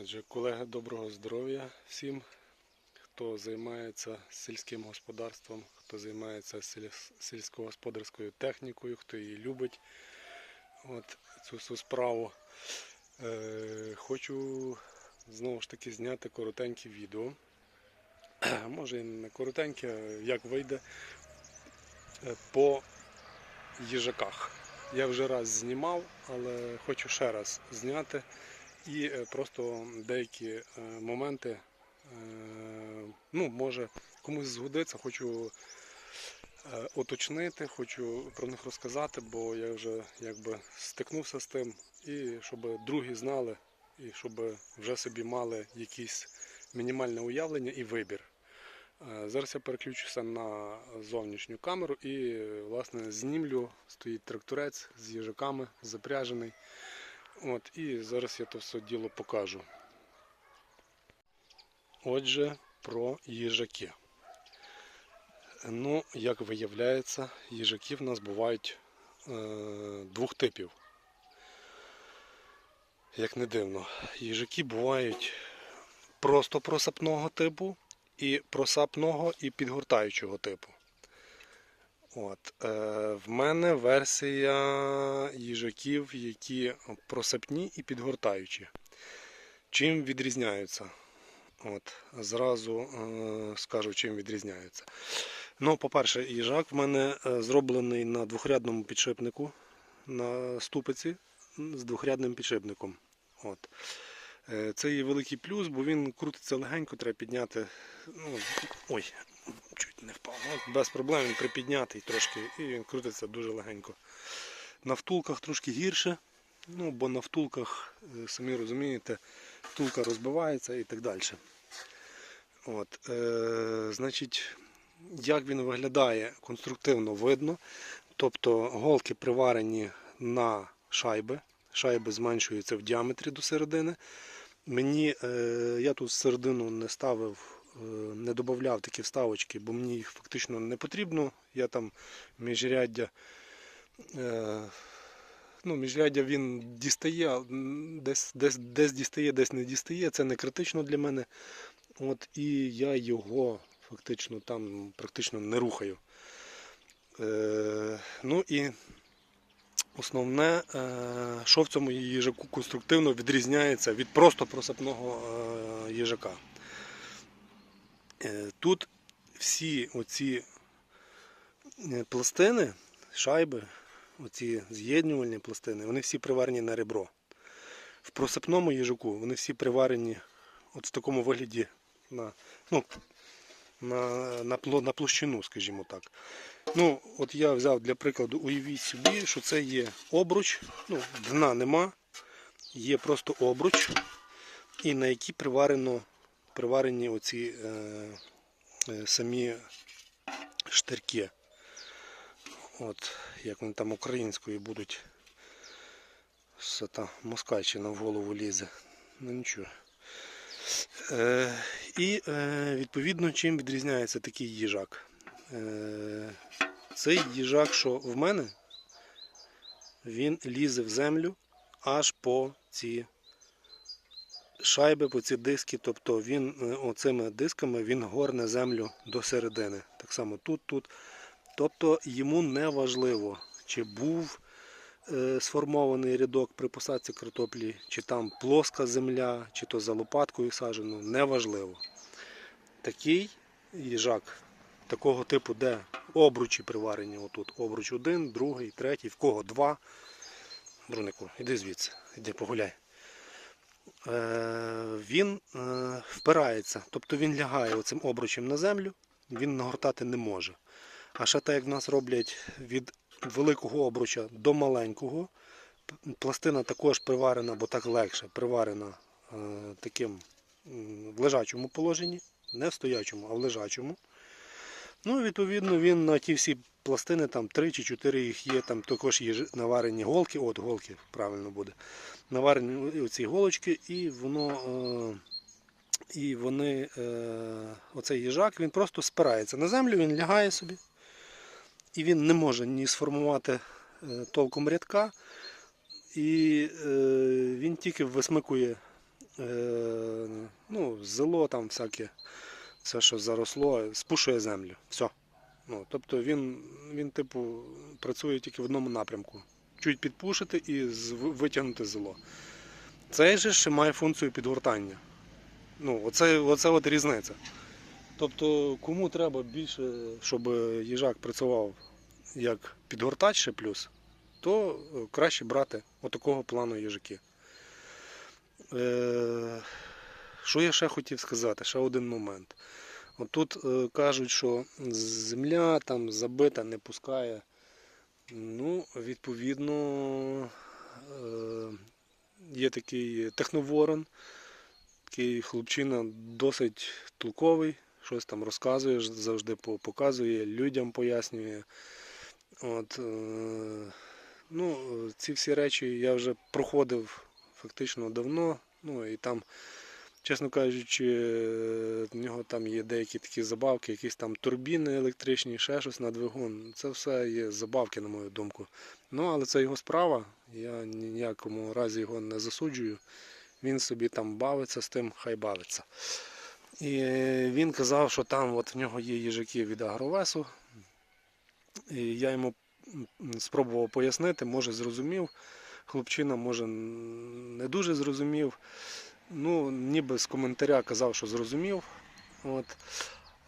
Отже, колеги, доброго здоров'я всім, хто займається сільським господарством, хто займається сільськогосподарською технікою, хто її любить от, цю всю справу. Е, хочу знову ж таки зняти коротеньке відео. Може і не коротеньке, як вийде е, по їжаках. Я вже раз знімав, але хочу ще раз зняти. І е, просто деякі е, моменти, е, ну, може, комусь згодиться, хочу уточнити, хочу про них розказати, бо я вже якби стикнувся з тим, і щоб другі знали, і щоб вже собі мали якесь мінімальне уявлення і вибір. Зараз я переключуся на зовнішню камеру і власне знімлю, стоїть тракторець з їжаками, запряжений. От, і зараз я то все діло покажу. Отже, про їжаки. Ну, як виявляється, їжаки в нас бувають е, двох типів. Як не дивно, їжаки бувають просто просапного типу, і просапного, і підгортаючого типу. От, е, в мене версія їжаків, які просапні і підгортаючі. Чим відрізняються? От, зразу е, скажу, чим відрізняються. Ну, по-перше, їжак в мене е, зроблений на двохрядному підшипнику на ступиці з двохрядним підшипником. От. Е, Це є великий плюс, бо він крутиться легенько, треба підняти. Ну, ой, чуть не впав. От без проблем він припіднятий трошки і він крутиться дуже легенько. На втулках трошки гірше, ну, бо на втулках, е, самі розумієте, втулка розбивається і так далі. От, е, значить, як він виглядає, конструктивно видно. Тобто голки приварені на шайби. Шайби зменшуються в діаметрі до середини. Мені, е, я тут середину не ставив, не додавав такі вставочки, бо мені їх фактично не потрібно. Я там міжряддя, е, ну, міжряддя він дістає, десь, десь, десь дістає, десь не дістає. Це не критично для мене. От, і я його фактично там практично не рухаю. Е, ну і Основне, е, що в цьому їжаку конструктивно відрізняється від просто просапного е, їжака. Е, Тут всі оці е, пластини, шайби, оці з'єднювальні пластини, вони всі приварені на ребро. В просипному їжаку вони всі приварені от в такому вигляді на, ну, на, на, на площину, скажімо так. Ну, от я взяв для прикладу, уявіть собі, що це є обруч, ну, дна нема, є просто обруч, і на якій приварено, приварені оці е, е, самі штирки. От, як вони там українською будуть. Все та москальщина в голову лізе. Ну нічого. Е, і е, відповідно чим відрізняється такий їжак. Е, цей їжак, що в мене, він лізе в землю аж по ці шайби, по ці диски. Тобто він е, оцими дисками він горне землю до середини. Так само тут, тут. Тобто йому не важливо, чи був е, сформований рядок при посадці картоплі, чи там плоска земля, чи то за лопаткою саджено, неважливо. Такий їжак такого типу, де обручі приварені. Отут обруч один, другий, третій, в кого два. Брунику, іди звідси, іди погуляй. Е, він е, впирається, тобто він лягає оцим обручем на землю, він нагортати не може. А ще так, як в нас роблять від великого обруча до маленького, пластина також приварена, бо так легше, приварена е, таким в лежачому положенні, не в стоячому, а в лежачому. Ну, відповідно, він на ті всі пластини, там 3 чи 4 їх є, там також є наварені голки, от голки, правильно буде. Наварені оці голочки, і воно. Е, і вони, е, оцей їжак, він просто спирається на землю, він лягає собі. І він не може ні сформувати е, толком рядка. І він тільки висмикує ну, зело там всяке, все, що заросло, спушує землю. Все. Ну, тобто він, він, типу, працює тільки в одному напрямку. Чуть підпушити і витягнути зело. Цей же ще має функцію підгортання. Ну, оце, оце от різниця. Тобто, кому треба більше, щоб їжак працював як підгортач ще плюс, то е, краще брати отакого плану їжаки. Е, що я ще хотів сказати? Ще один момент. Тут е, кажуть, що земля там забита, не пускає. Ну, відповідно, е, є такий техноворон, такий хлопчина досить толковий, щось там розказує, завжди показує, людям пояснює. От, е, ну, ці всі речі я вже проходив фактично давно. Ну і там, чесно кажучи, е, в нього там є деякі такі забавки, якісь там турбіни електричні, ще щось на двигун. Це все є забавки, на мою думку. Ну, але це його справа. Я ніякому разі його не засуджую. Він собі там бавиться з тим, хай бавиться. І він казав, що там от в нього є їжаки від агровесу. І я йому спробував пояснити, може зрозумів. Хлопчина, може, не дуже зрозумів. Ну, ніби з коментаря казав, що зрозумів. От.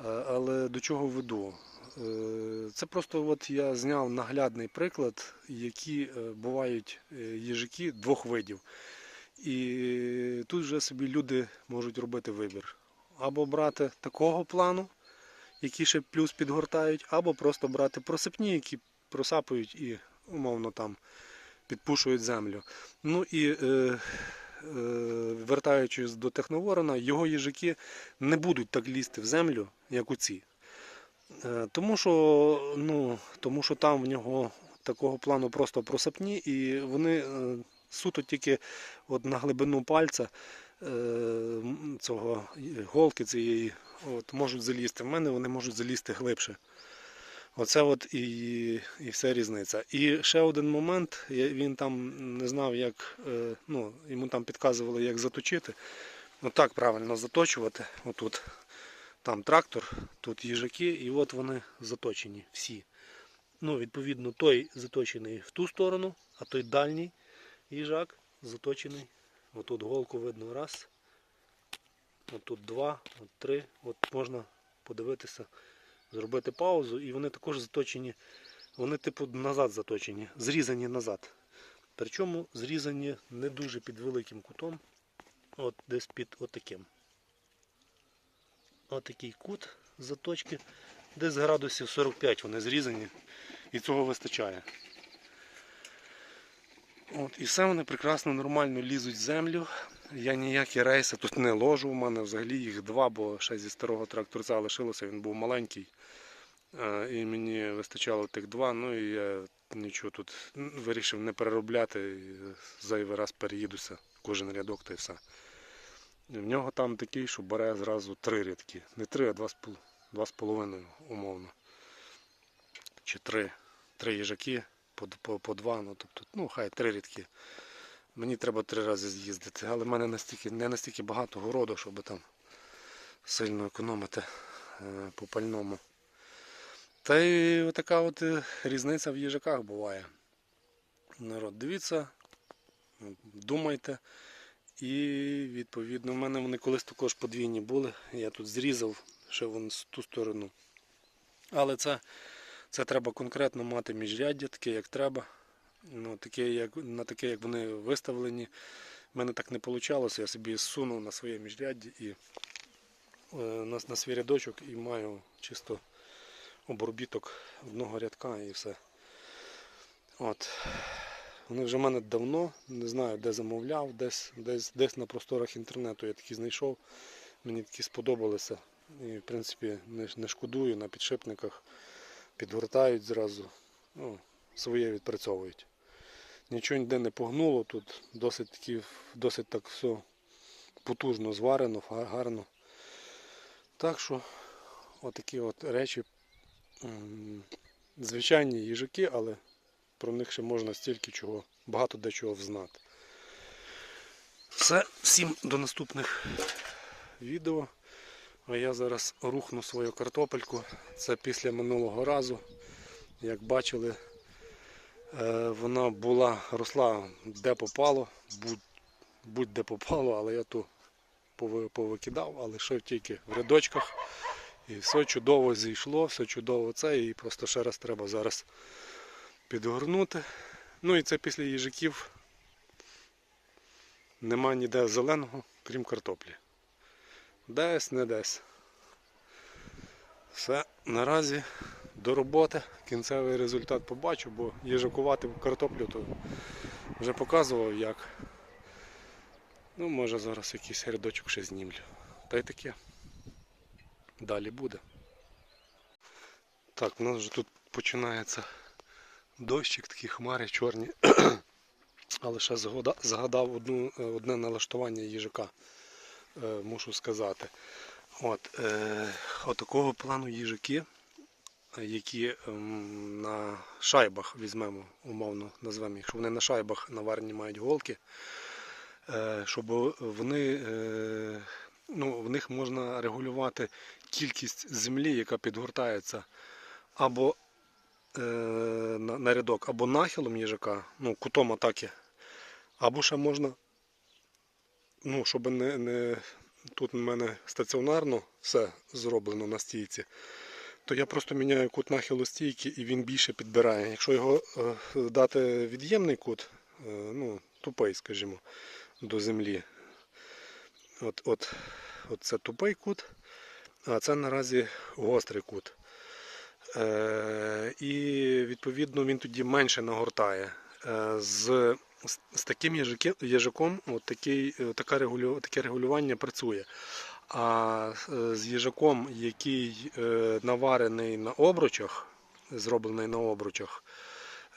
Е, Але до чого веду? Е, Це просто от я зняв наглядний приклад, які е, бувають їжаки двох видів. І тут вже собі люди можуть робити вибір. Або брати такого плану, які ще плюс підгортають, або просто брати просипні, які просапують і умовно там підпушують землю. Ну і е, вертаючись до техноворона, його їжаки не будуть так лізти в землю, як у ці. Е, тому, що, ну, тому що там в нього такого плану просто просипні, і вони е, суто тільки от на глибину пальця е, цього е, голки цієї от, можуть залізти. В мене вони можуть залізти глибше. Оце от і, і вся різниця. І ще один момент, він там не знав, як, е, ну, йому там підказували, як заточити. Ну так правильно заточувати. Отут там трактор, тут їжаки, і от вони заточені всі. Ну, відповідно, той заточений в ту сторону, а той дальній їжак заточений. Отут голку видно раз. Отут два, от три. От можна подивитися, зробити паузу, і вони також заточені. Вони типу назад заточені, зрізані назад. Причому зрізані не дуже під великим кутом, от десь під отаким. Отакий кут заточки, десь градусів 45 вони зрізані, і цього вистачає. От, і все вони прекрасно, нормально лізуть в землю. Я ніякі рейси тут не ложу. У мене взагалі їх два, бо ще зі старого тракторця лишилося, він був маленький. Е, І мені вистачало тих два. Ну і я нічого тут вирішив не переробляти. Зайвий раз переїдуся кожен рядок та й все. В нього там такий, що бере зразу три рядки. Не три, а два з, пол- два з половиною умовно. Чи три. Три їжаки по, по, по два, ну тобто, ну хай три рядки. Мені треба три рази з'їздити, але в мене настільки, не настільки багато городу, щоб там сильно економити е, по пальному. Та й така от е, різниця в їжаках буває. Народ, дивіться, думайте. І відповідно в мене вони колись також подвійні були. Я тут зрізав ще вон з ту сторону. Але це, це треба конкретно мати міжряддя, таке як треба. Ну, таке, як, на таке, як вони виставлені. В мене так не вийшло. Я собі зсунув на своє міжряддя і е, на, на свій рядочок і маю чисто обробіток одного рядка і все. От. Вони вже в мене давно, не знаю де замовляв, десь, десь, десь на просторах інтернету я такі знайшов. Мені такі сподобалися. І в принципі не, не шкодую на підшипниках, підгортають зразу, ну, своє відпрацьовують. Нічого ніде не погнуло, тут досить таки, досить так все потужно зварено, гарно. Так що отакі от речі. Звичайні їжаки, але про них ще можна стільки чого, багато де чого взнати. Все, всім до наступних відео. А я зараз рухну свою картопельку. Це після минулого разу. Як бачили, вона була, росла де попало, будь- будь-де попало, але я ту повикидав, а лишив тільки в рядочках. І все чудово зійшло, все чудово це. І просто ще раз треба зараз підгорнути. Ну і це після їжаків нема ніде зеленого, крім картоплі. Десь, не десь. Все, наразі до роботи. Кінцевий результат побачу, бо їжакувати картоплю то вже показував як. Ну, може зараз якийсь рядочок ще знімлю. Та й таке. Далі буде. Так, у нас вже тут починається дощик, такі хмари чорні. Але ще згадав одну, е, одне налаштування їжака, е, мушу сказати. От, е, отакого плану їжаки, які ем, на шайбах візьмемо, умовно назвемо їх, що вони на шайбах наварені мають голки, е, щоб вони, е, ну, в них можна регулювати кількість землі, яка підгортається або е, на, рядок, або нахилом їжака, ну, кутом атаки, або ще можна, ну, щоб не, не тут в мене стаціонарно все зроблено на стійці, то я просто міняю кут нахилу стійки і він більше підбирає. Якщо його е, дати від'ємний кут, е, ну, тупий, скажімо, до землі, от, от, от це тупий кут, а це наразі гострий кут. Е, і відповідно він тоді менше нагортає. Е, з, з, таким їжаком от такий, е, така регулю, таке регулювання працює. А е, з їжаком, який е, наварений на обручах, зроблений на обручах,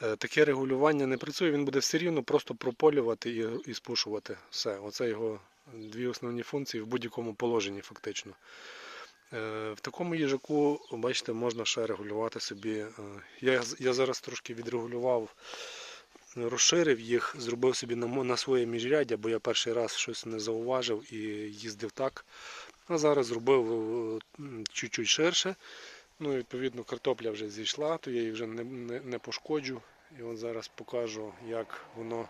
е, таке регулювання не працює, він буде все рівно просто прополювати і, спушувати. Все. Оце його дві основні функції в будь-якому положенні, фактично. В такому їжаку, бачите, можна ще регулювати собі. Я, я зараз трошки відрегулював, розширив їх, зробив собі на, своє міжряддя, бо я перший раз щось не зауважив і їздив так. А зараз зробив е, чуть-чуть ширше. Ну, відповідно, картопля вже зійшла, то я її вже не, не, не пошкоджу. І от зараз покажу, як воно.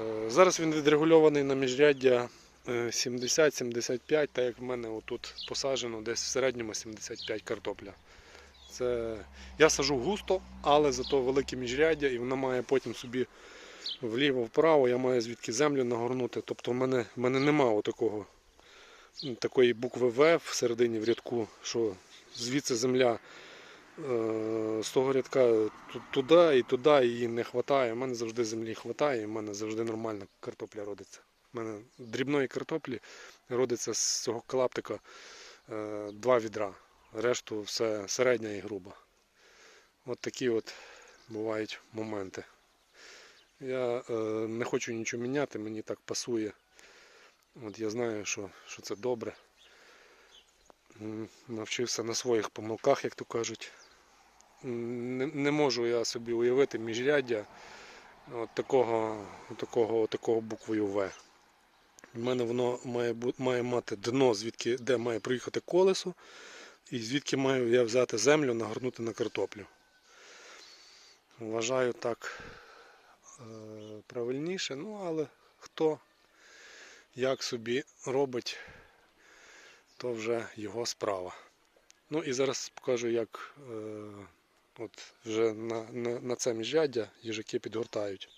Е, Зараз він відрегульований на міжряддя е, 70-75, так як в мене отут посаджено десь в середньому 75 картопля. Це... Я сажу густо, але зато велике міжряддя і воно має потім собі вліво-вправо, я маю звідки землю нагорнути. Тобто в мене, в мене немає такого, такої букви В в середині в рядку, що звідси земля е, з того рядка туди і туди її не вистачає. У мене завжди землі вистачає, в мене завжди нормальна картопля родиться. У мене дрібної картоплі родиться з цього клаптика е, два відра. Решту все середня і груба. От такі от бувають моменти. Я е, не хочу нічого міняти, мені так пасує. От я знаю, що, що це добре. Навчився на своїх помилках, як то кажуть. Не, не можу я собі уявити міжряддя от такого, такого, такого буквою В. У мене воно має, має мати дно, звідки де має проїхати колесо, і звідки маю я взяти землю, нагорнути на картоплю. Вважаю так е, правильніше, ну але хто як собі робить, то вже його справа. Ну і зараз покажу, як е, от вже на, на, на це міжряддя їжаки підгортають.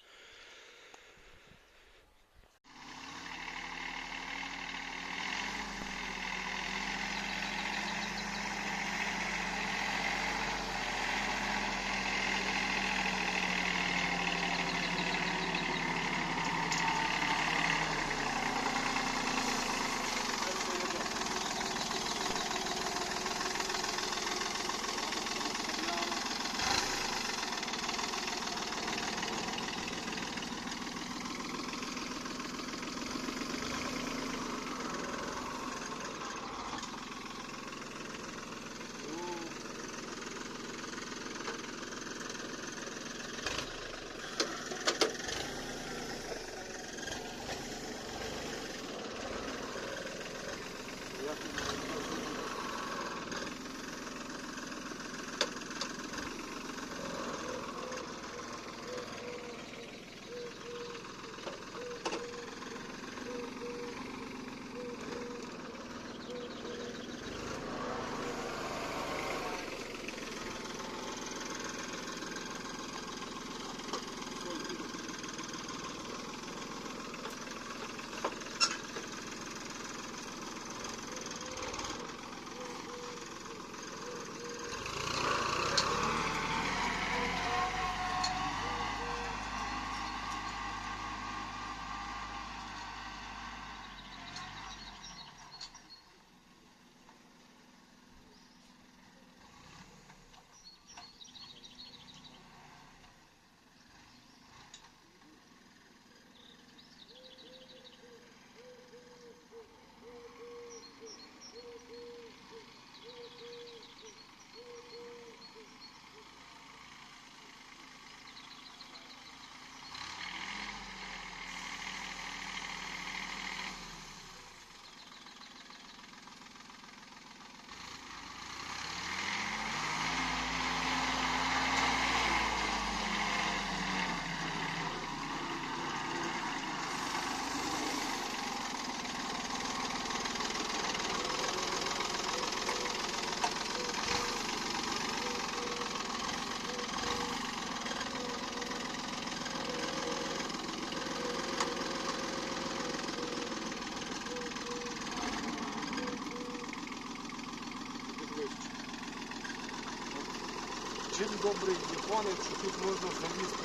Один добрий японець, що тут можна залізти.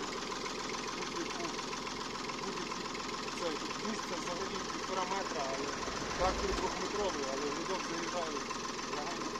Будь-яку місце взагалі півтора метра, але трактор двохметровий, але рядок заїжджає. Легенько.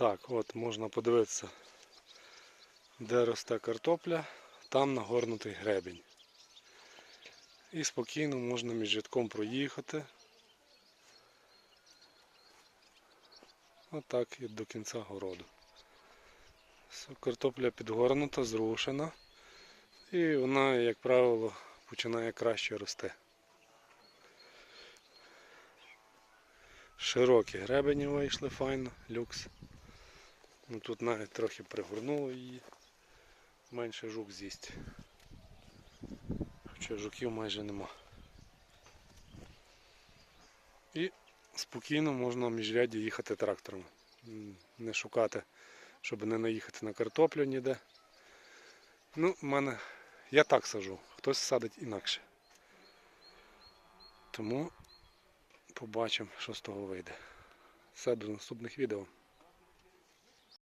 Так, от можна подивитися, де росте картопля, там нагорнутий гребінь. І спокійно можна між рядком проїхати. Отак і до кінця городу. Картопля підгорнута, зрушена. І вона, як правило, починає краще рости. Широкі гребені вийшли файно, люкс. Ну, тут навіть трохи пригорнуло її. Менше жук з'їсть. Хоча жуків майже нема. І спокійно можна в міжряді їхати трактором. Не шукати, щоб не наїхати на картоплю ніде. Ну, в мене я так сажу, хтось садить інакше. Тому побачимо, що з того вийде. Все до наступних відео.